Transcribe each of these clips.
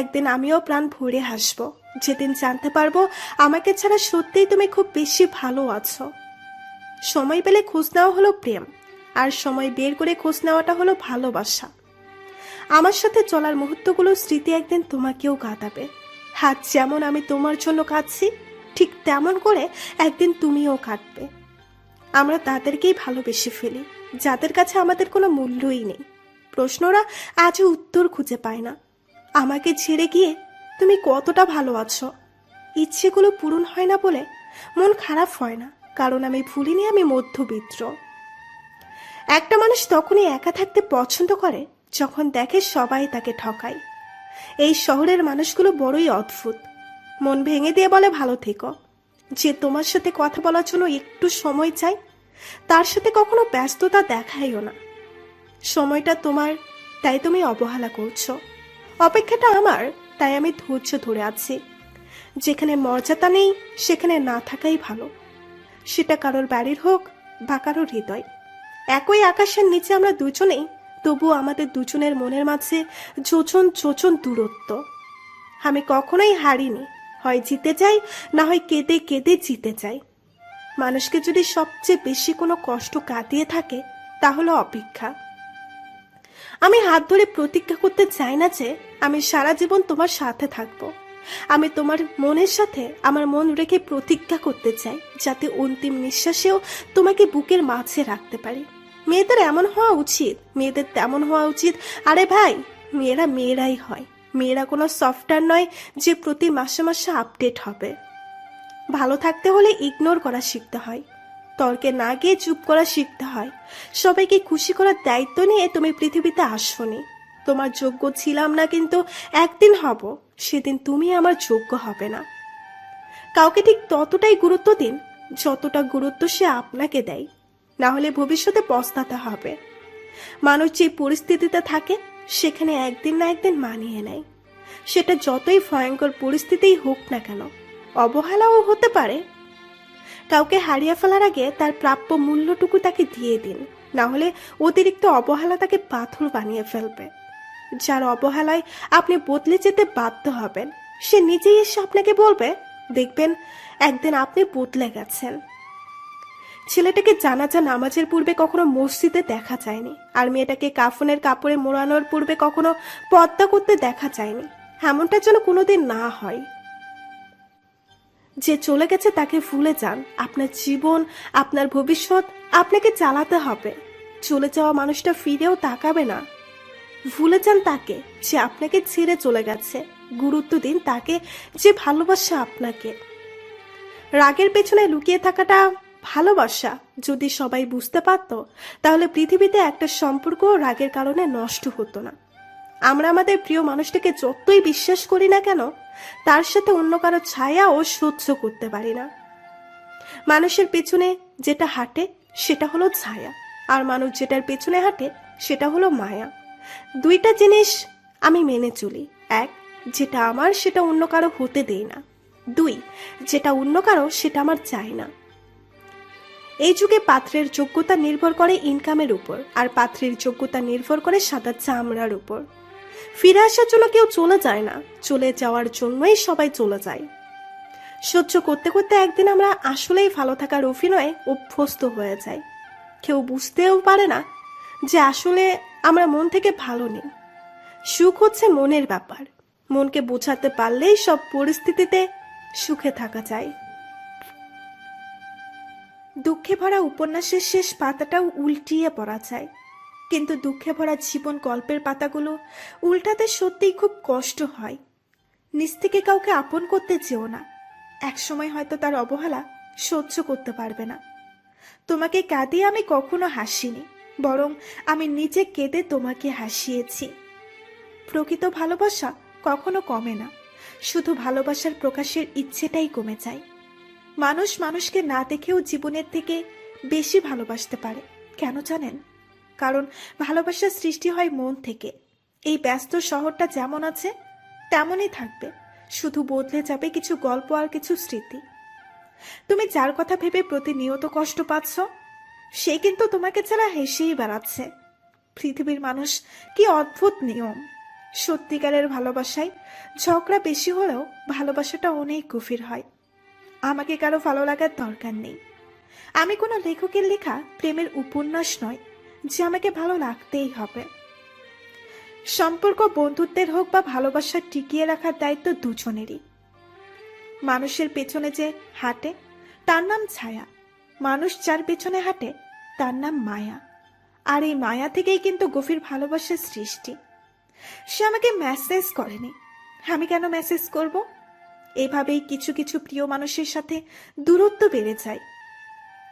একদিন আমিও প্রাণ ভরে হাসব। যেদিন জানতে পারব আমাকে ছাড়া সত্যিই তুমি খুব বেশি ভালো আছো। সময় পেলে খোঁজ নেওয়া হলো প্রেম, আর সময় বের করে খোঁজ নেওয়াটা হলো ভালোবাসা। আমার সাথে চলার মুহূর্তগুলো স্মৃতি একদিন তোমাকেও কাঁদাবে হাত যেমন আমি তোমার জন্য কাঁদছি ঠিক তেমন করে একদিন তুমিও কাঁদবে আমরা তাদেরকেই ভালোবেসে ফেলি, যাদের কাছে আমাদের কোনো মূল্যই নেই। প্রশ্নরা আজও উত্তর খুঁজে পায় না। আমাকে ছেড়ে গিয়ে তুমি কতটা ভালো আছো? ইচ্ছেগুলো পূরণ হয় না বলে মন খারাপ হয় না, কারণ আমি ভুলিনি আমি মধ্যবিত্ত। একটা মানুষ তখনই একা থাকতে পছন্দ করে যখন দেখে সবাই তাকে ঠকায়। এই শহরের মানুষগুলো বড়ই অদ্ভুত। মন ভেঙে দিয়ে বলে, ভালো থেকো। যে তোমার সাথে কথা বলার জন্য একটু সময় চাই, তার সাথে কখনো ব্যস্ততা দেখাইও না। সময়টা তোমার, তাই তুমি অবহেলা করছ। অপেক্ষাটা আমার, তাই আমি ধৈর্য ধরে আছি। যেখানে মর্যাদা নেই, সেখানে না থাকাই ভালো। সেটা কারোর বাড়ির হোক বা কারোর হৃদয়। একই আকাশের নিচে আমরা দুজনেই তবু আমাদের দুজনের মনের মাঝে যোজন যোজন দূরত্ব। আমি কখনোই হারিনি, হয় জিতে যাই, না হয় কেঁদে কেঁদে জিতে যাই। মানুষকে যদি সবচেয়ে বেশি কোনো কষ্ট কাটিয়ে থাকে, তাহলে অপেক্ষা। আমি হাত ধরে প্রতিজ্ঞা করতে চাই না যে আমি সারা জীবন তোমার সাথে থাকব। আমি তোমার মনের সাথে আমার মন রেখে প্রতিজ্ঞা করতে চাই, যাতে অন্তিম নিঃশ্বাসেও তোমাকে বুকের মাঝে রাখতে পারি। মেয়েদের এমন হওয়া উচিত, মেয়েদের তেমন হওয়া উচিত। আরে ভাই, মেয়েরা মেয়েরাই হয়। মেয়েরা কোনো সফটওয়্যার নয় যে প্রতি মাসে মাসে আপডেট হবে। ভালো থাকতে হলে ইগনোর করা শিখতে হয়। তর্কে না গিয়ে চুপ করা শিখতে হয়। সবাইকে খুশি করার দায়িত্ব নিয়ে তুমি পৃথিবীতে আসনি। তোমার যোগ্য ছিলাম না কিন্তু একদিন হব, সেদিন তুমি আমার যোগ্য হবে না। কাউকে ঠিক ততটাই গুরুত্ব দিন, যতটা গুরুত্ব সে আপনাকে দেয়। না হলে ভবিষ্যতে পস্তাতে হবে। মানুষ যে পরিস্থিতিতে থাকে, সেখানে একদিন না একদিন মানিয়ে নেয়। সেটা যতই ভয়ঙ্কর পরিস্থিতিই হোক না কেন, অবহেলাও হতে পারে কাউকে হারিয়ে ফেলার আগে তার প্রাপ্য মূল্যটুকু তাকে দিয়ে দিন। না হলে অতিরিক্ত অবহেলা তাকে পাথর বানিয়ে ফেলবে। যার অবহেলায় আপনি বদলে যেতে বাধ্য হবেন, সে নিজেই এসে আপনাকে বলবে, দেখবেন, একদিন আপনি বদলে গেছেন। ছেলেটাকে জানাজা নামাজের পূর্বে কখনো মসজিদে দেখা যায়নি, আর মেয়েটাকে কাফনের কাপড়ে মোড়ানোর পূর্বে কখনো পদ্মা করতে দেখা যায়নি। এমনটা যেন কোনোদিন না হয়। যে চলে গেছে তাকে ভুলে যান। আপনার জীবন, আপনার ভবিষ্যৎ আপনাকে চালাতে হবে। চলে যাওয়া মানুষটা ফিরেও তাকাবে না। ভুলে যান তাকে। যে আপনাকে ছেড়ে চলে গেছে। গুরুত্ব দিন তাকে, যে ভালোবাসা আপনাকে। রাগের পেছনে লুকিয়ে থাকাটা ভালোবাসা। যদি সবাই বুঝতে পারত, তাহলে পৃথিবীতে একটা সম্পর্ক রাগের কারণে নষ্ট হতো না। আমরা আমাদের প্রিয় মানুষটাকে যতই বিশ্বাস করি না কেন তার সাথে অন্য কারও ছায়া ও সহ্য করতে পারি না। মানুষের পেছনে যেটা হাঁটে, সেটা হলো ছায়া। আর মানুষ যেটার পেছনে হাঁটে, সেটা হলো মায়া। দুইটা জিনিস আমি মেনে চলি। এক, যেটা আমার, সেটা অন্য কারও হতে দেই না। দুই, যেটা অন্য কারও, সেটা আমার চাই না। এই যুগে পাত্রের যোগ্যতা নির্ভর করে ইনকামের উপর, আর পাত্রের যোগ্যতা নির্ভর করে সাদা চামড়ার উপর। ফিরে আসার জন্য কেউ চলে যায় না। চলে যাওয়ার জন্যই সবাই চলে যায়। সহ্য করতে করতে একদিন আমরা আসলেই ভালো থাকার অভিনয়ে অভ্যস্ত হয়ে যাই। কেউ বুঝতেও পারে না যে আসলে আমরা মন থেকে ভালো নেই। সুখ হচ্ছে মনের ব্যাপার। মনকে বোঝাতে পারলেই সব পরিস্থিতিতে সুখে থাকা যায়। দুঃখে ভরা উপন্যাসের শেষ পাতাটাও উল্টিয়ে পড়া যায়। কিন্তু দুঃখে ভরা জীবন গল্পের পাতাগুলো উল্টাতে সত্যিই খুব কষ্ট হয়। নিজ থেকে কাউকে আপন করতে চেও না। একসময় হয়তো তার অবহেলা সহ্য করতে পারবে না। তোমাকে কাঁদিয়ে আমি কখনো হাসিনি, বরং আমি নিজে কেঁদে তোমাকে হাসিয়েছি। প্রকৃত ভালোবাসা কখনো কমে না, শুধু ভালোবাসার প্রকাশের ইচ্ছেটাই কমে যায়। মানুষ মানুষকে না দেখেও জীবনের থেকে বেশি ভালোবাসতে পারে, কেন জানেন? কারণ ভালোবাসার সৃষ্টি হয় মন থেকে। এই ব্যস্ত শহরটা যেমন আছে, তেমনই থাকবে। শুধু বদলে যাবে কিছু গল্প আর কিছু স্মৃতি। তুমি যার কথা ভেবে প্রতিনিয়ত কষ্ট পাচ্ছ, সে কিন্তু তোমাকে ছাড়া হেসেই বেড়াচ্ছে। পৃথিবীর মানুষ কি অদ্ভুত নিয়ম। সত্যিকারের ভালোবাসায় ঝগড়া বেশি হলেও ভালোবাসাটা অনেক গভীর হয়। আমাকে কারও ভালো লাগার দরকার নেই। আমি কোনো লেখকের লেখা প্রেমের উপন্যাস নয় যে আমাকে ভালো লাগতেই হবে। সম্পর্ক বন্ধুত্বের হোক বা ভালোবাসা টিকিয়ে রাখার দায়িত্ব দুজনেরই। মানুষের পেছনে যে হাঁটে, তার নাম ছায়া। মানুষ যার পেছনে হাঁটে, তার নাম মায়া। আর এই মায়া থেকেই কিন্তু গভীর ভালোবাসার সৃষ্টি। সে আমাকে মেসেজ করেনি। আমি কেন মেসেজ করব? এভাবেই কিছু কিছু প্রিয় মানুষের সাথে দূরত্ব বেড়ে যায়।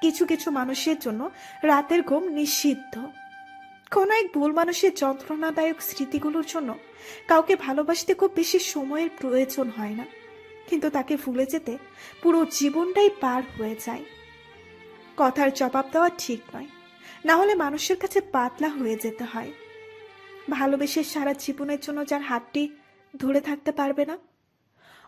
কিছু কিছু মানুষের জন্য রাতের ঘুম নিষিদ্ধ। কোনো এক ভুল মানুষের যন্ত্রণাদায়ক স্মৃতিগুলোর জন্য কাউকে ভালোবাসতে খুব বেশি সময়ের প্রয়োজন হয় না। কিন্তু তাকে ভুলে যেতে পুরো জীবনটাই পার হয়ে যায়। কথার জবাব দেওয়া ঠিক নয়। না হলে মানুষের কাছে পাতলা হয়ে যেতে হয়। ভালোবেসে সারা জীবনের জন্য যার হাতটি ধরে থাকতে পারবে না।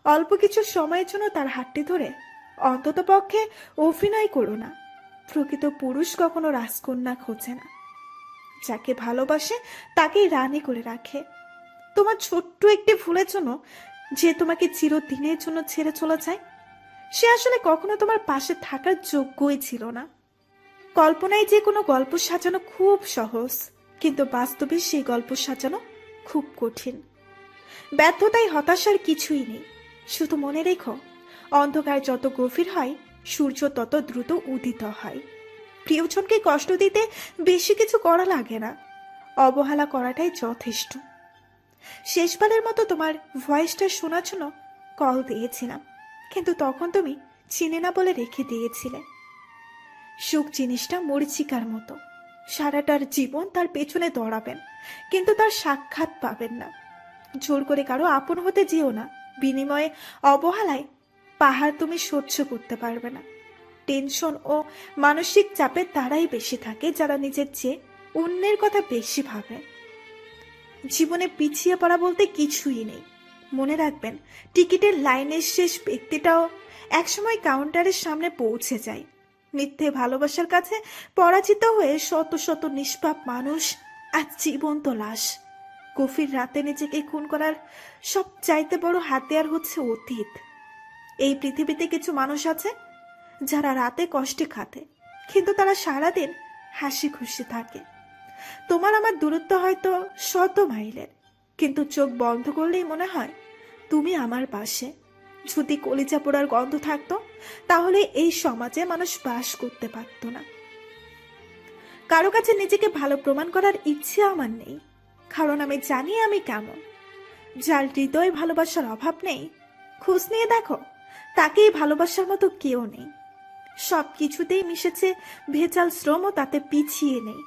অল্প কিছু সময়ের জন্য তার হাতটি ধরে অন্তত পক্ষে অভিনয় করো না। প্রকৃত পুরুষ কখনো রাজকন্যা খোঁজে না। যাকে ভালোবাসে, তাকেই রানী করে রাখে। তোমার ছোট্ট একটি ভুলের জন্য যে তোমাকে চিরদিনের জন্য ছেড়ে চলে যায়, সে আসলে কখনো তোমার পাশে থাকার যোগ্যই ছিল না। কল্পনায় যে কোনো গল্প সাজানো খুব সহজ, কিন্তু বাস্তবে সেই গল্প সাজানো খুব কঠিন। ব্যর্থতায় হতাশার কিছুই নেই। শুধু মনে রেখো, অন্ধকার যত গভীর হয় সূর্য তত দ্রুত উদিত হয়। প্রিয়জনকে কষ্ট দিতে বেশি কিছু করা লাগে না। অবহেলা করাটাই যথেষ্ট। শেষবারের মতো তোমার ভয়েসটা শোনার জন্য কল দিয়েছিলাম। কিন্তু তখন তুমি চিনে না বলে রেখে দিয়েছিলে। সুখ জিনিসটা মরিচিকার মতো। সারাটার জীবন তার পেছনে দৌড়াবেন, কিন্তু তার সাক্ষাৎ পাবেন না। জোর করে কারও আপন হতে যেও না। বিনিময়ে অবহেলায় পাহাড় তুমি সহ্য করতে পারবে না। টেনশন ও মানসিক চাপে তারাই বেশি থাকে, যারা নিজের চেয়ে অন্যের কথা বেশি ভাবে। জীবনে পিছিয়ে পড়া বলতে কিছুই নেই। মনে রাখবেন, টিকিটের লাইনের শেষ ব্যক্তিটাও একসময় কাউন্টারের সামনে পৌঁছে যায়। মিথ্যে ভালোবাসার কাছে পরাজিত হয়ে শত শত নিষ্পাপ মানুষ আর জীবন্ত লাশ। গভীর রাতে নিজেকে খুন করার সব চাইতে বড় হাতিয়ার হচ্ছে অতীত। এই পৃথিবীতে কিছু মানুষ আছে যারা রাতে কষ্টে খাতে, কিন্তু তারা সারাদিন হাসি খুশি থাকে। তোমার আমার দূরত্ব হয়তো শত মাইলের, কিন্তু চোখ বন্ধ করলেই মনে হয় তুমি আমার পাশে। যদি কলিজা পোড়ার গন্ধ থাকতো, তাহলে এই সমাজে মানুষ বাস করতে পারত না। কারও কাছে নিজেকে ভালো প্রমাণ করার ইচ্ছে আমার নেই, কারণ আমি জানি আমি কেমন। যার হৃদয় ভালোবাসার অভাব নেই, খোঁজ নিয়ে দেখো। তাকেই ভালোবাসার মতো কেউ নেই। সব কিছুতেই মিশেছে ভেজাল শ্রমও তাতে পিছিয়ে নেই।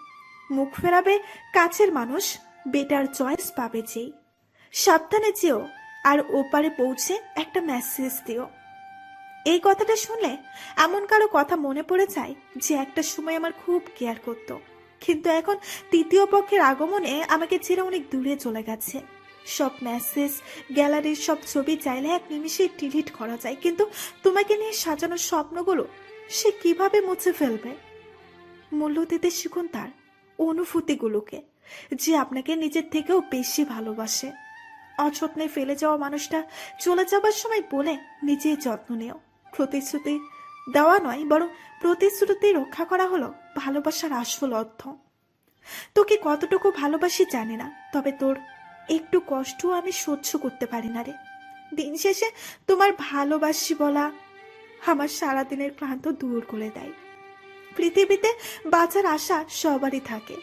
মুখ ফেরাবে কাছের মানুষ, বেটার চয়েস পাবে যেই। সাবধানে যেও, আর ওপারে পৌঁছে একটা মেসেজ দিও। এই কথাটা শুনলে এমন কারও কথা মনে পড়ে যায় যে একটা সময় আমার খুব কেয়ার করতো। কিন্তু এখন তৃতীয় পক্ষের আগমনে আমাকে ছেড়ে অনেক দূরে চলে গেছে। সব মেসেজ গ্যালারির সব ছবি চাইলে এক নিমিষে ডিলিট করা যায়। কিন্তু তোমাকে নিয়ে সাজানো স্বপ্নগুলো সে কীভাবে মুছে ফেলবে? মূল্য দিতে শিখুন তার অনুভূতিগুলোকে, যে আপনাকে নিজের থেকেও বেশি ভালোবাসে। অযত্নে ফেলে যাওয়া মানুষটা চলে যাবার সময় বলে নিজেই যত্ন নেও। প্রতিশ্রুতি দেওয়া নয়, বরং প্রতিশ্রুতি রক্ষা করা হলো ভালোবাসার আসল অর্থ। তোকে কতটুকু ভালোবাসি জানে না, তবে তোর একটু কষ্টও আমি সহ্য করতে পারি না রে। দিন শেষে তোমার ভালোবাসি বলা আমার সারাদিনের ক্লান্ত দূর করে দেয়। পৃথিবীতে বাঁচার আশা সবারই থাকে।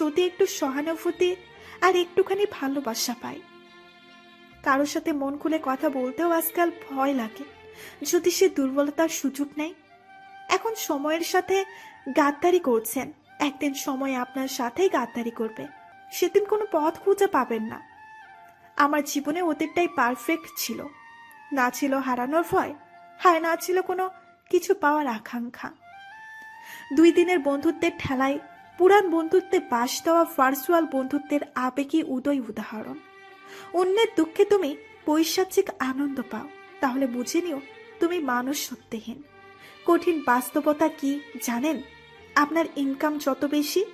যদি একটু সহানুভূতি আর একটুখানি ভালোবাসা পায় কারোর সাথে মন খুলে কথা বলতেও আজকাল ভয় লাগে। যদি সে দুর্বলতার সুযোগ নেয়। এখন সময়ের সাথে গাদ্দারি করছেন। একদিন সময় আপনার সাথেই গাদ্দারি করবে। সেদিন কোনো পথ খুঁজে পাবেন না। আমার জীবনে অতীতটাই পারফেক্ট ছিল। না ছিল হারানোর ভয় হায় না ছিল কোনো কিছু পাওয়ার আকাঙ্ক্ষা। দুই দিনের বন্ধুত্বের ঠেলায় পুরান বন্ধুত্বে বাস দেওয়া ভার্চুয়াল বন্ধুত্বের আবেগী উদয় উদাহরণ। অন্যের দুঃখে তুমি পৈশাচিক আনন্দ পাও। তাহলে বুঝে নিও, তুমি মানুষ সত্যিহীন। কঠিন বাস্তবতা কি জানেন? আপনার ইনকাম যত বেশি,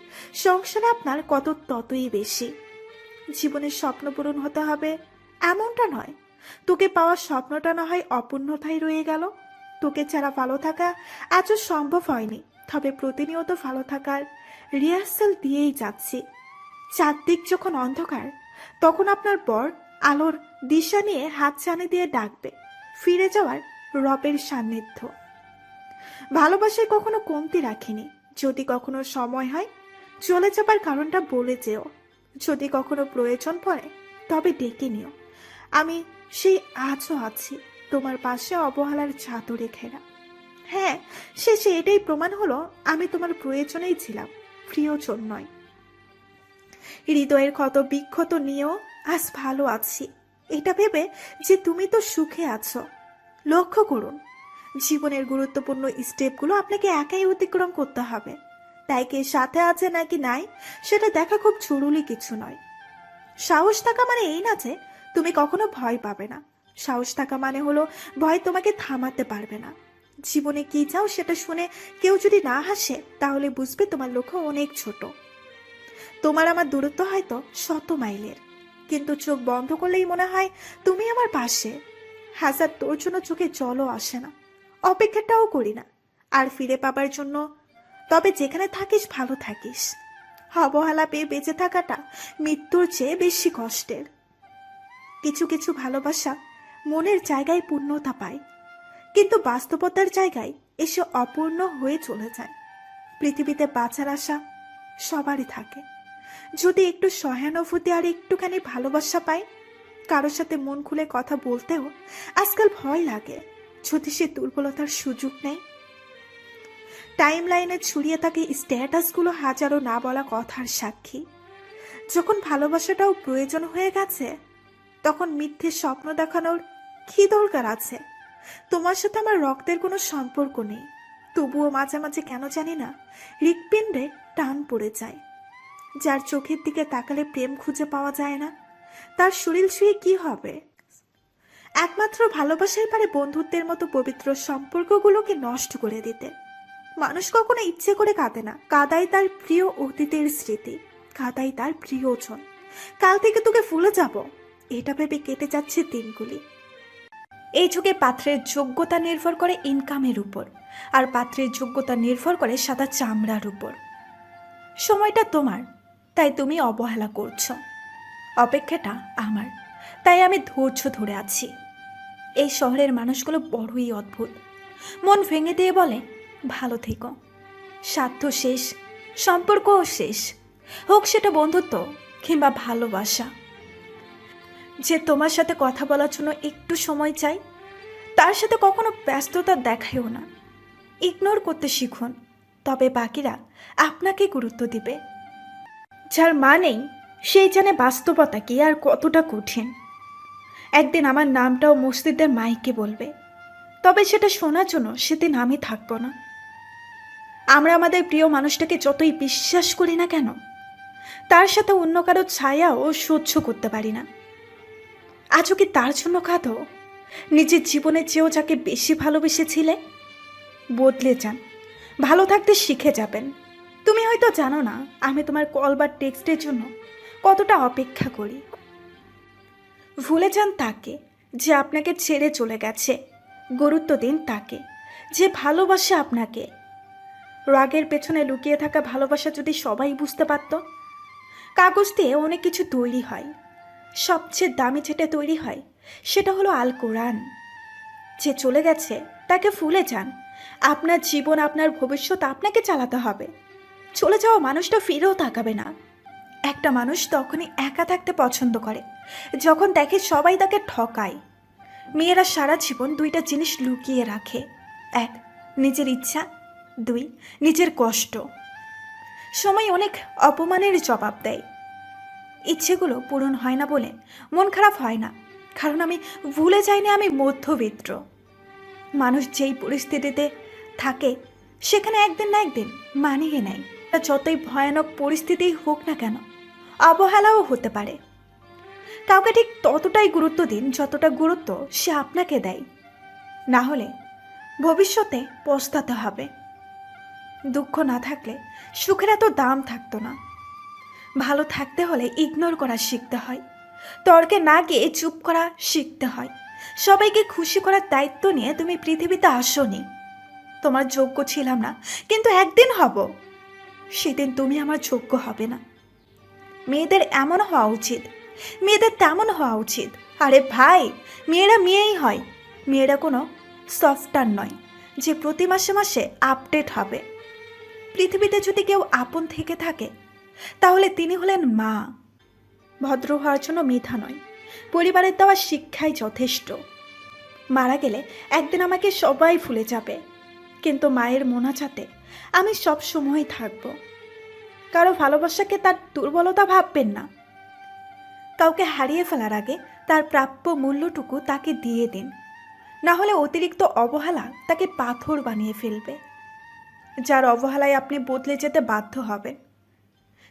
সংসার আপনার কত ততই বেশি। জীবনের স্বপ্ন পূরণ হতে হবে, এমনটা নয়। তোকে পাওয়ার স্বপ্নটা না হয় অপূর্ণতাই রয়ে গেল। তোকে ছাড়া ভালো থাকা আজ সম্ভব হয়নি, তবে প্রতিনিয়ত ভালো থাকার রিহার্সাল দিয়েই যাচ্ছি। চারদিক যখন অন্ধকার, তখন আপনার বর আলোর দিশা নিয়ে হাত চানে দিয়ে ডাকবে, ফিরে যাওয়ার রবের সান্নিধ্য। ভালোবাসায় কখনো কমতি রাখিনি যদি কখনো সময় হয়, চলে যাবার কারণটা বলে যেও। যদি কখনো প্রয়োজন পড়ে, তবে ডেকে নিও। আমি সেই আজও আছি, তোমার পাশে অবহেলার চাদরে ঘেরা। হ্যাঁ শেষে এটাই প্রমাণ হলো, আমি তোমার প্রয়োজনেই ছিলাম, প্রিয়জন নয়। হৃদয়ের ক্ষত বিক্ষত নিয়েও আজ ভালো আছি। এটা ভেবে যে তুমি তো সুখে আছো। লক্ষ্য করুন জীবনের গুরুত্বপূর্ণ স্টেপগুলো আপনাকে একাই অতিক্রম করতে হবে। তাই কে সাথে আছে নাকি নাই, সেটা দেখা খুব জরুরি কিছু নয়। সাহস থাকা মানে এই না যে তুমি কখনো ভয় পাবে না। সাহস থাকা মানে হলো ভয় তোমাকে থামাতে পারবে না। জীবনে কি চাও সেটা শুনে কেউ যদি না হাসে, তাহলে বুঝবে তোমার লক্ষ্য অনেক ছোট। তোমার আমার দূরত্ব হয়তো শত মাইলের, কিন্তু চোখ বন্ধ করলেই মনে হয় তুমি আমার পাশে। হাজার তোর জন্য চোখে জলও আসে না। অপেক্ষাটাও করি না। আর ফিরে পাবার জন্য, তবে যেখানে থাকিস ভালো থাকিস। অবহেলা পেয়ে বেঁচে থাকাটা মৃত্যুর চেয়ে বেশি কষ্টের। কিছু কিছু ভালোবাসা মনের জায়গায় পূর্ণতা পায়, কিন্তু বাস্তবতার জায়গায় এসে অপূর্ণ হয়ে চলে যায়। পৃথিবীতে বাঁচার আশা সবারই থাকে। যদি একটু সহানুভূতি আর একটুখানি ভালোবাসা পায় কারোর সাথে মন খুলে কথা বলতেও আজকাল ভয় লাগে। যদি সে দুর্বলতার সুযোগ নেয়? টাইম লাইনে ছড়িয়ে থাকে স্ট্যাটাসগুলো হাজারো না বলা কথার সাক্ষী। যখন ভালোবাসাটাও প্রয়োজন হয়ে গেছে, তখন মিথ্যে স্বপ্ন দেখানোর কি দরকার আছে? তোমার সাথে আমার রক্তের কোনো সম্পর্ক নেই। তবুও মাঝে মাঝে কেন জানি না, হৃৎপিণ্ডে টান পড়ে যায়। যার চোখের দিকে তাকালে প্রেম খুঁজে পাওয়া যায় না। তার শরীর ছুঁয়ে কি হবে? একমাত্র ভালোবাসাই পারে বন্ধুত্বের মতো পবিত্র সম্পর্কগুলোকে নষ্ট করে দিতে। মানুষ কখনো ইচ্ছে করে কাঁদে না। কাদাই তার প্রিয় অতীতের স্মৃতি। কাদাই তার প্রিয়জন কাল থেকে তোকে ভুলে যাব। এটা ভেবে কেটে যাচ্ছে দিনগুলি। এই যুগে পাত্রের যোগ্যতা নির্ভর করে ইনকামের উপর। আর পাত্রের যোগ্যতা নির্ভর করে সাদা চামড়ার উপর। সময়টা তোমার। তাই তুমি অবহেলা করছ। অপেক্ষাটা আমার। তাই আমি ধৈর্য ধরে আছি। এই শহরের মানুষগুলো বড়ই অদ্ভুত। মন ভেঙে দিয়ে বলে, ভালো থেকো। স্বার্থ শেষ, সম্পর্কও শেষ। হোক সেটা বন্ধুত্ব কিংবা ভালোবাসা। যে তোমার সাথে কথা বলার জন্য একটু সময় চাই, তার সাথে কখনো ব্যস্ততা দেখায়ও না। ইগনোর করতে শিখুন, তবে বাকিরা আপনাকে গুরুত্ব দিবে। যার মানেই সেই জানে বাস্তবতা কি আর কতটা কঠিন। একদিন আমার নামটাও মসজিদের মাইকে বলবে। তবে সেটা শোনার জন্য সেদিন আমি থাকব না। আমরা আমাদের প্রিয় মানুষটাকে যতই বিশ্বাস করি না কেন, তার সাথে অন্য কারও ছায়াও সহ্য করতে পারি না। আজও কি তার জন্য কাঁদো? নিজের জীবনের চেয়েও যাকে বেশি ভালোবেসেছিলে? বদলে যান। ভালো থাকতে শিখে যাবেন। তুমি হয়তো জানো না, আমি তোমার কল বা টেক্সটের জন্য কতটা অপেক্ষা করি। ভুলে যান তাকে, যে আপনাকে ছেড়ে চলে গেছে। গুরুত্ব দিন তাকে, যে ভালোবাসে আপনাকে। রাগের পেছনে লুকিয়ে থাকা ভালোবাসা যদি সবাই বুঝতে পারত, কাগজ দিয়ে অনেক কিছু তৈরি হয়। সবচেয়ে দামি যেটা তৈরি হয়, সেটা হলো আল কোরআন। যে চলে গেছে, তাকে ভুলে যান। আপনার জীবন, আপনার ভবিষ্যৎ আপনাকে চালাতে হবে। চলে যাওয়া মানুষটা ফিরেও তাকাবে না। একটা মানুষ তখনই একা থাকতে পছন্দ করে, যখন দেখে সবাই তাকে ঠকায়। মেয়েরা সারা জীবন দুইটা জিনিস লুকিয়ে রাখে, এক, নিজের ইচ্ছা, দুই, নিজের কষ্ট। সময় অনেক অপমানের জবাব দেয়। ইচ্ছেগুলো পূরণ হয় না বলে মন খারাপ হয় না, কারণ আমি ভুলে যাইনি আমি মধ্যবিত্ত। মানুষ যেই পরিস্থিতিতে থাকে, সেখানে একদিন না একদিন মানিয়ে নেয়। যতই ভয়ানক পরিস্থিতি হোক না কেন অবহেলাও হতে পারে। কাউকে ঠিক ততটাই গুরুত্ব দিন যতটা গুরুত্ব সে আপনাকে দেয়। না হলে ভবিষ্যতে পস্তাতে হবে। দুঃখ না থাকলে সুখের এত দাম থাকতো না। ভালো থাকতে হলে ইগনোর করা শিখতে হয়। তর্কে না গিয়ে চুপ করা শিখতে হয়। সবাইকে খুশি করার দায়িত্ব নিয়ে তুমি পৃথিবীতে আসোনি। তোমার যোগ্য ছিলাম না, কিন্তু একদিন হব। সেদিন তুমি আমার যোগ্য হবে না। মেয়েদের এমন হওয়া উচিত। মেয়েদের তেমন হওয়া উচিত। আরে ভাই, মেয়েরা মেয়েই হয়। মেয়েরা কোনো সফটওয়্যার নয়, যে প্রতি মাসে মাসে আপডেট হবে। পৃথিবীতে যদি কেউ আপন থেকে থাকে, তাহলে তিনি হলেন মা। ভদ্র হওয়ার জন্য মেধা নয়, পরিবারের দেওয়া শিক্ষাই যথেষ্ট। মারা গেলে একদিন আমাকে সবাই ভুলে যাবে, কিন্তু মায়ের মোনাচাতে আমি সব সময় থাকব। কারও ভালোবাসাকে তার দুর্বলতা ভাববেন না। কাউকে হারিয়ে ফেলার আগে তার প্রাপ্য মূল্যটুকু তাকে দিয়ে দিন। না হলে অতিরিক্ত অবহেলা তাকে পাথর বানিয়ে ফেলবে। যার অবহেলায় আপনি বদলে যেতে বাধ্য হবেন।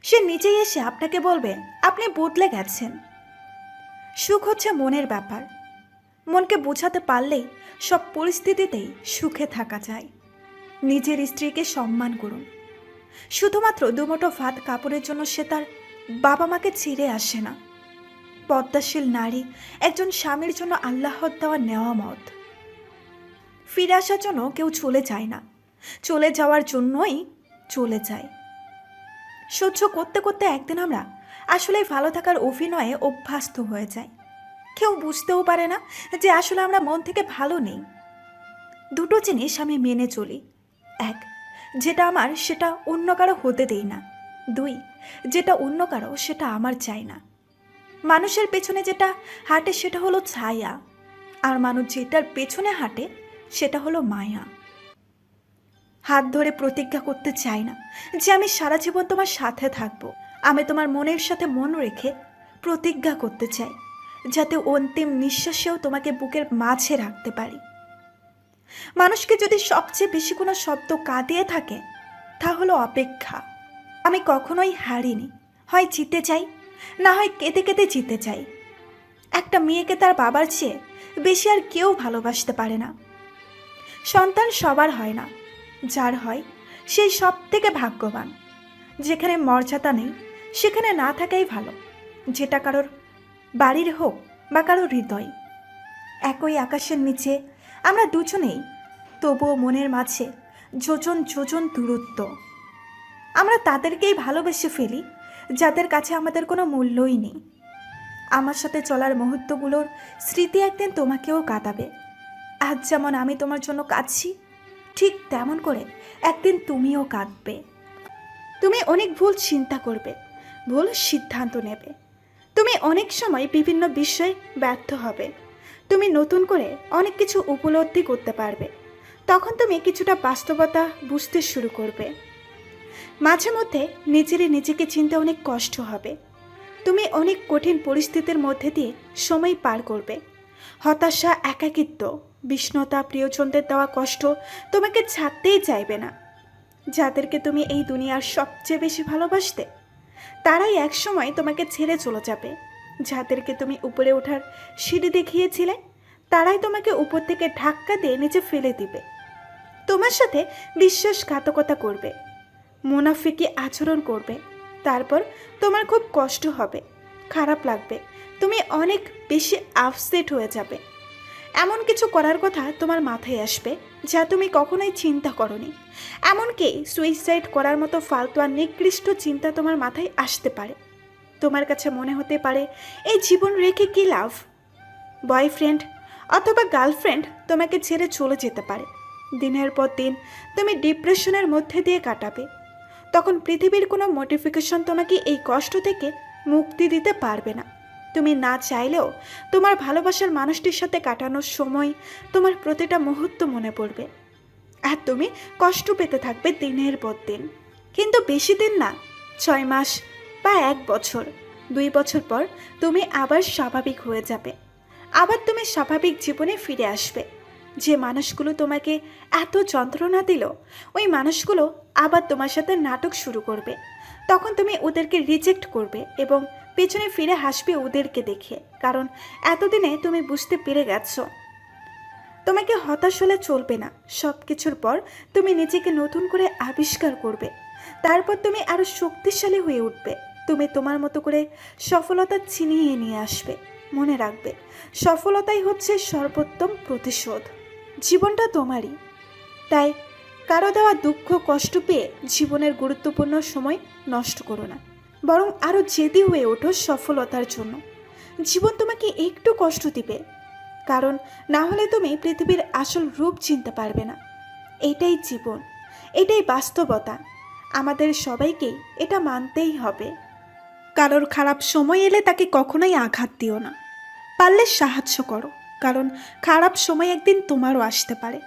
সে নিজেই এসে আপনাকে বলবে, আপনি বদলে গেছেন। সুখ হচ্ছে মনের ব্যাপার। মনকে বোঝাতে পারলেই সব পরিস্থিতিতেই সুখে থাকা যায়। নিজের স্ত্রীকে সম্মান করুন। শুধুমাত্র দুমোটো ভাত কাপড়ের জন্য সে তার বাবা মাকে ছেড়ে আসে না। পদ্মাশীল নারী একজন স্বামীর জন্য আল্লাহর দেওয়া নেওয়া মত ফিরে আসার জন্য কেউ চলে যায় না। চলে যাওয়ার জন্যই চলে যায়। সহ্য করতে করতে একদিন আমরা আসলে ভালো থাকার অভিনয়ে অভ্যস্ত হয়ে যাই। কেউ বুঝতেও পারে না যে আসলে আমরা মন থেকে ভালো নেই। দুটো জিনিস আমি মেনে চলি। যেটা আমার, সেটা অন্য কারও হতে দেই না। দুই, যেটা অন্য কারও, সেটা আমার চাই না। মানুষের পেছনে যেটা হাঁটে, সেটা হলো ছায়া। আর মানুষ যেটার পেছনে হাঁটে, সেটা হলো মায়া। হাত ধরে প্রতিজ্ঞা করতে চাই না যে আমি সারা জীবন তোমার সাথে থাকব। আমি তোমার মনের সাথে মন রেখে প্রতিজ্ঞা করতে চাই, যাতে অন্তিম নিঃশ্বাসেও তোমাকে বুকের মাঝে রাখতে পারি। মানুষকে যদি সবচেয়ে বেশি কোনো শব্দ কাঁদিয়ে থাকে তা হলো অপেক্ষা। আমি কখনোই হারিনি। হয় জিতে চাই না হয় কেঁদে কেঁদে জিতে চাই একটা মেয়েকে তার বাবার চেয়ে বেশি আর কেউ ভালোবাসতে পারে না। সন্তান সবার হয় না। যার হয়, সেই সব থেকে ভাগ্যবান। যেখানে মর্যাদা নেই, সেখানে না থাকাই ভালো। যেটা কারোর বাড়ির হোক বা কারোর হৃদয়। একই আকাশের নিচে আমরা দুজনেই, তবুও মনের মাঝে যোজন যোজন দূরত্ব। আমরা তাদেরকেই ভালোবেসে ফেলি, যাদের কাছে আমাদের কোনো মূল্যই নেই। আমার সাথে চলার মুহূর্তগুলোর স্মৃতি একদিন তোমাকেও কাঁদাবে আজ যেমন আমি তোমার জন্য কাঁদছি, ঠিক তেমন করে একদিন তুমিও কাঁদবে। তুমি অনেক ভুল চিন্তা করবে, ভুল সিদ্ধান্ত নেবে। তুমি অনেক সময় বিভিন্ন বিষয়ে ব্যর্থ হবে। তুমি নতুন করে অনেক কিছু উপলব্ধি করতে পারবে। তখন তুমি কিছুটা বাস্তবতা বুঝতে শুরু করবে। মাঝে মধ্যে নিজেরই নিজেকে চিনতে অনেক কষ্ট হবে। তুমি অনেক কঠিন পরিস্থিতির মধ্যে দিয়ে সময় পার করবে। হতাশা, একাকিত্ব বিষ্ণতা প্রিয়জনদের দেওয়া কষ্ট তোমাকে ছাড়তেই চাইবে না। যাদেরকে তুমি এই দুনিয়ার সবচেয়ে বেশি ভালোবাসতে, তারাই একসময় তোমাকে ছেড়ে চলে যাবে। যাদেরকে তুমি উপরে ওঠার সিঁড়ি দেখিয়েছিলে, তারাই তোমাকে উপর থেকে ধাক্কা দিয়ে নিচে ফেলে দিবে। তোমার সাথে বিশ্বাসঘাতকতা করবে, মুনাফিকি আচরণ করবে, তারপর তোমার খুব কষ্ট হবে, খারাপ লাগবে, তুমি অনেক বেশি আপসেট হয়ে যাবে। এমন কিছু করার কথা তোমার মাথায় আসবে যা তুমি কখনোই চিন্তা করনি। এমনকি সুইসাইড করার মতো ফালতু আর নিকৃষ্ট চিন্তা তোমার মাথায় আসতে পারে। তোমার কাছে মনে হতে পারে, এই জীবন রেখে কী লাভ? বয়ফ্রেন্ড অথবা গার্লফ্রেন্ড তোমাকে ছেড়ে চলে যেতে পারে। দিনের পর দিন তুমি ডিপ্রেশনের মধ্যে দিয়ে কাটাবে। তখন পৃথিবীর কোনো মোটিফিকেশন তোমাকে এই কষ্ট থেকে মুক্তি দিতে পারবে না। তুমি না চাইলেও তোমার ভালোবাসার মানুষটির সাথে কাটানোর সময় তোমার প্রতিটা মুহূর্ত মনে পড়বে। আর তুমি কষ্ট পেতে থাকবে দিনের পর দিন। কিন্তু বেশি দিন না, ছয় মাস বা এক বছর। দুই বছর পর তুমি আবার স্বাভাবিক হয়ে যাবে। আবার তুমি স্বাভাবিক জীবনে ফিরে আসবে। যে মানুষগুলো তোমাকে এত যন্ত্রণা দিল, ওই মানুষগুলো আবার তোমার সাথে নাটক শুরু করবে। তখন তুমি ওদেরকে রিজেক্ট করবে এবং পেছনে ফিরে হাসবে ওদেরকে দেখে, কারণ এতদিনে তুমি বুঝতে পেরে গেছো। তোমাকে হতাশ হলে চলবে না। সব কিছুর পর তুমি নিজেকে নতুন করে আবিষ্কার করবে। তারপর তুমি আরও শক্তিশালী হয়ে উঠবে। তুমি তোমার মতো করে সফলতা ছিনিয়ে নিয়ে আসবে, মনে রাখবে। সফলতাই হচ্ছে সর্বোত্তম প্রতিশোধ। জীবনটা তোমারই। তাই কারও দেওয়া দুঃখ, কষ্ট পেয়ে জীবনের গুরুত্বপূর্ণ সময় নষ্ট করো না। বরং আরও জেদি হয়ে ওঠো সফলতার জন্য। জীবন তোমাকে একটু কষ্ট দিবে। কারণ না হলে তুমি পৃথিবীর আসল রূপ চিনতে পারবে না। এটাই জীবন। এটাই বাস্তবতা। আমাদের সবাইকেই এটা মানতেই হবে। কারোর খারাপ সময় এলে তাকে কখনোই আঘাত দিও না। পারলে সাহায্য করো, কারণ খারাপ সময় একদিন তোমারও আসতে পারে।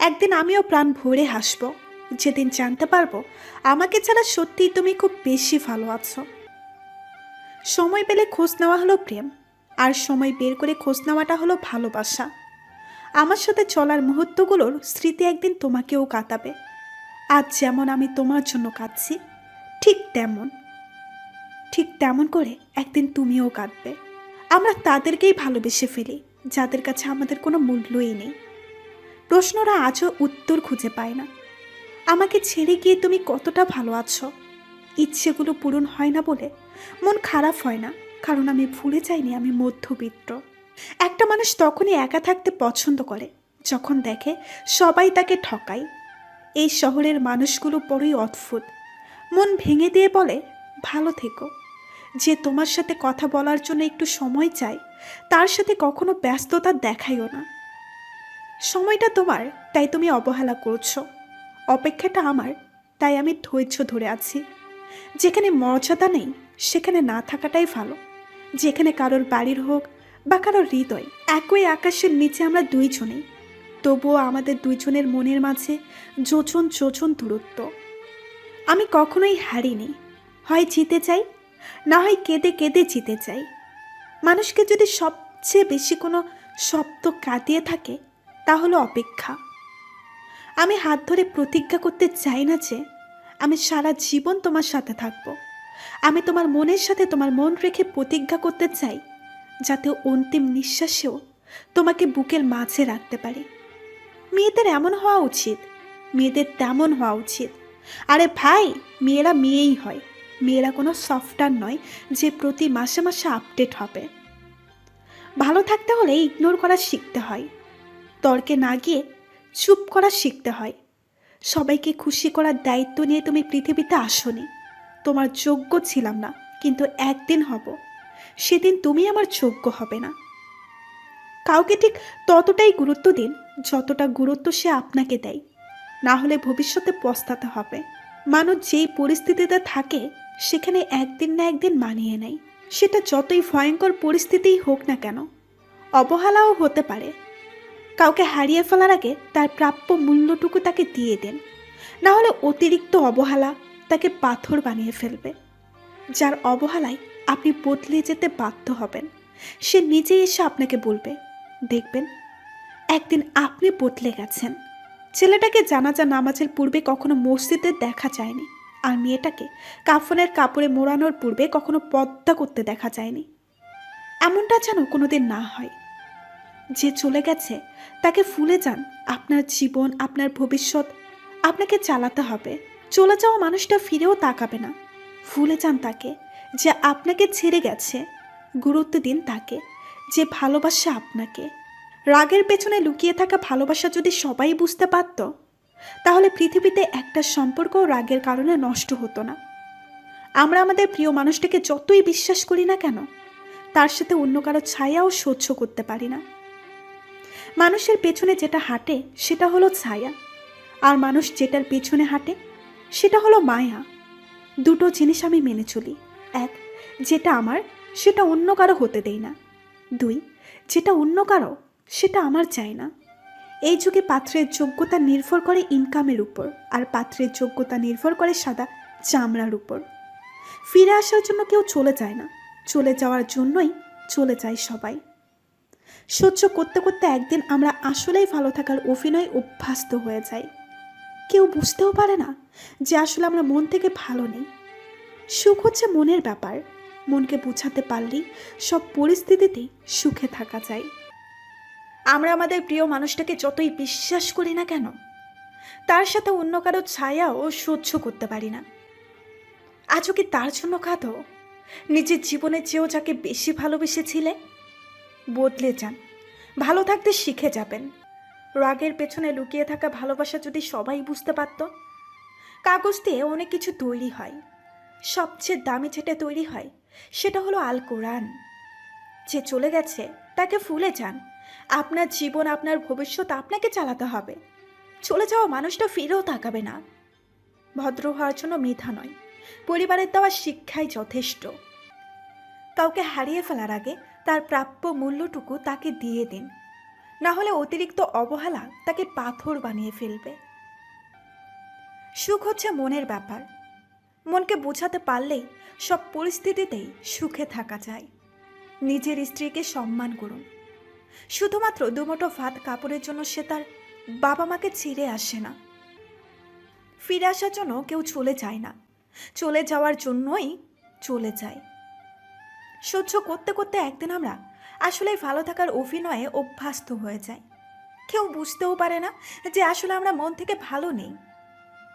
একদিন আমিও প্রাণ ভরে হাসব। যেদিন জানতে পারব, আমাকে ছাড়া সত্যিই তুমি খুব বেশি ভালো আছো। সময় পেলে খোঁজ নেওয়া হলো প্রেম, আর সময় বের করে খোঁজ নেওয়াটা হলো ভালোবাসা। আমার সাথে চলার মুহূর্তগুলোর স্মৃতি একদিন তোমাকেও কাটাবে। আজ যেমন আমি তোমার জন্য কাঁদছি, ঠিক তেমন। ঠিক তেমন করে একদিন তুমিও কাঁদবে। আমরা তাদেরকেই ভালোবেসে ফেলি, যাদের কাছে আমাদের কোনো মূল্যই নেই। প্রশ্নরা আজও উত্তর খুঁজে পায় না। আমাকে ছেড়ে গিয়ে তুমি কতটা ভালো আছো? ইচ্ছেগুলো পূরণ হয় না বলে মন খারাপ হয় না, কারণ আমি ভুলে যাইনি আমি মধ্যবিত্ত। একটা মানুষ তখনই একা থাকতে পছন্দ করে, যখন দেখে সবাই তাকে ঠকায়। এই শহরের মানুষগুলো বড়ই অদ্ভুত। মন ভেঙে দিয়ে বলে, ভালো থেকো। যে তোমার সাথে কথা বলার জন্য একটু সময় চাই, তার সাথে কখনো ব্যস্ততা দেখাইও না। সময়টা তোমার, তাই তুমি অবহেলা করছ। অপেক্ষাটা আমার, তাই আমি ধৈর্য ধরে আছি। যেখানে মর্যাদা নেই, সেখানে না থাকাটাই ভালো। যেখানে কারোর বাড়ির হোক বা কারোর হৃদয়, একই আকাশের নিচে আমরা দুইজনেই তবুও আমাদের দুইজনের মনের মাঝে যোজন যোজন দূরত্ব। আমি কখনোই হারিনি। হয় জিতে চাই না হয় কেঁদে কেঁদে জিতে চাই মানুষকে যদি সবচেয়ে বেশি কোনো শব্দ কাঁদিয়ে থাকে তা হলো অপেক্ষা। আমি হাত ধরে প্রতিজ্ঞা করতে চাই না যে, আমি সারা জীবন তোমার সাথে থাকব। আমি তোমার মনের সাথে তোমার মন রেখে প্রতিজ্ঞা করতে চাই, যাতে অন্তিম নিঃশ্বাসেও তোমাকে বুকের মাঝে রাখতে পারি। মেয়েদের এমন হওয়া উচিত, মেয়েদের তেমন হওয়া উচিত। আরে ভাই, মেয়েরা মেয়েই হয়। মেয়েরা কোনো সফটওয়্যার নয় যে প্রতি মাসে মাসে আপডেট হবে। ভালো থাকতে হলে ইগনোর করা শিখতে হয়। তর্কে না গিয়ে চুপ করা শিখতে হয়। সবাইকে খুশি করার দায়িত্ব নিয়ে তুমি পৃথিবীতে আসনি। তোমার যোগ্য ছিলাম না, কিন্তু একদিন হব। সেদিন তুমি আমার যোগ্য হবে না। কাউকে ঠিক ততটাই গুরুত্ব দিন, যতটা গুরুত্ব সে আপনাকে দেয়। না হলে ভবিষ্যতে পস্তাতে হবে। মানুষ যেই পরিস্থিতিতে থাকে সেখানে একদিন না একদিন মানিয়ে নেয়। সেটা যতই ভয়ঙ্কর পরিস্থিতিই হোক না কেন, অবহেলাও হতে পারে। কাউকে হারিয়ে ফেলার আগে তার প্রাপ্য মূল্যটুকু তাকে দিয়ে দেন। না হলে অতিরিক্ত অবহেলা তাকে পাথর বানিয়ে ফেলবে। যার অবহেলায় আপনি বদলে যেতে বাধ্য হবেন। সে নিজেই এসে আপনাকে বলবে, দেখবেন, একদিন আপনি বদলে গেছেন। ছেলেটাকে জানাজা নামাজের পূর্বে কখনো মসজিদে দেখা যায়নি। আর মেয়েটাকে কাফনের কাপড়ে মোড়ানোর পূর্বে কখনো পদ্মা করতে দেখা যায়নি। এমনটা যেন কোনোদিন না হয়। যে চলে গেছে, তাকে ফুলে যান। আপনার জীবন, আপনার ভবিষ্যৎ, আপনাকে চালাতে হবে। চলে যাওয়া মানুষটা ফিরেও তাকাবে না। ফুলে যান তাকে। যে আপনাকে ছেড়ে গেছে, গুরুত্ব দিন তাকে। যে ভালোবাসে আপনাকে। রাগের পেছনে লুকিয়ে থাকা ভালোবাসা যদি সবাই বুঝতে পারত তাহলে পৃথিবীতে একটা সম্পর্ক রাগের কারণে নষ্ট হতো না। আমরা আমাদের প্রিয় মানুষটাকে যতই বিশ্বাস করি না কেন, তার সাথে অন্য কারও ছায়াও সহ্য করতে পারি না। মানুষের পেছনে যেটা হাঁটে, সেটা হলো ছায়া। আর মানুষ যেটার পেছনে হাঁটে, সেটা হলো মায়া। দুটো জিনিস আমি মেনে চলি। এক, যেটা আমার, সেটা অন্য কারও হতে দেই না। দুই, যেটা অন্য কারও, সেটা আমার চাই না। এই যুগে পাত্রের যোগ্যতা নির্ভর করে ইনকামের উপর, আর পাত্রের যোগ্যতা নির্ভর করে সাদা চামড়ার উপর। ফিরে আসার জন্য কেউ চলে যায় না, চলে যাওয়ার জন্যই চলে যায় সবাই। সহ্য করতে করতে একদিন আমরা আসলেই ভালো থাকার অভিনয় অভ্যস্ত হয়ে যাই। কেউ বুঝতেও পারে না যে আসলে আমরা মন থেকে ভালো নেই। সুখ হচ্ছে মনের ব্যাপার, মনকে বোঝাতে পারলেই সব পরিস্থিতিতেই সুখে থাকা যায়। আমরা আমাদের প্রিয় মানুষটাকে যতই বিশ্বাস করি না কেন, তার সাথে অন্য কারও ছায়াও সহ্য করতে পারি না। আজও কি তার জন্য কাঁদো নিজের জীবনের চেয়েও যাকে বেশি ভালোবেসেছিলে, বদলে যান। ভালো থাকতে শিখে যাবেন। রাগের পেছনে লুকিয়ে থাকা ভালোবাসা যদি সবাই বুঝতে পারত, কাগজ দিয়ে অনেক কিছু তৈরি হয়। সবচেয়ে দামি যেটা তৈরি হয়, সেটা হলো আল কোরআন। যে চলে গেছে, তাকে ফুলে যান। আপনার জীবন, আপনার ভবিষ্যৎ আপনাকে চালাতে হবে। চলে যাওয়া মানুষটা ফিরেও তাকাবে না। ভদ্র হওয়ার জন্য মেধা নয়। পরিবারের দেওয়া শিক্ষাই যথেষ্ট। কাউকে হারিয়ে ফেলার আগে তার প্রাপ্য মূল্যটুকু তাকে দিয়ে দিন। না হলে অতিরিক্ত অবহেলা তাকে পাথর বানিয়ে ফেলবে। সুখ হচ্ছে মনের ব্যাপার। মনকে বোঝাতে পারলেই সব পরিস্থিতিতেই সুখে থাকা যায়। নিজের স্ত্রীকে সম্মান করুন। শুধুমাত্র দুমোটো ভাত কাপড়ের জন্য সে তার বাবা মাকে ছিঁড়ে আসে না। ফিরে আসার জন্য কেউ চলে যায় না। চলে যাওয়ার জন্যই চলে যায়। সহ্য করতে করতে একদিন আমরা আসলে ভালো থাকার অভিনয়ে অভ্যস্ত হয়ে যাই। কেউ বুঝতেও পারে না যে আসলে আমরা মন থেকে ভালো নেই।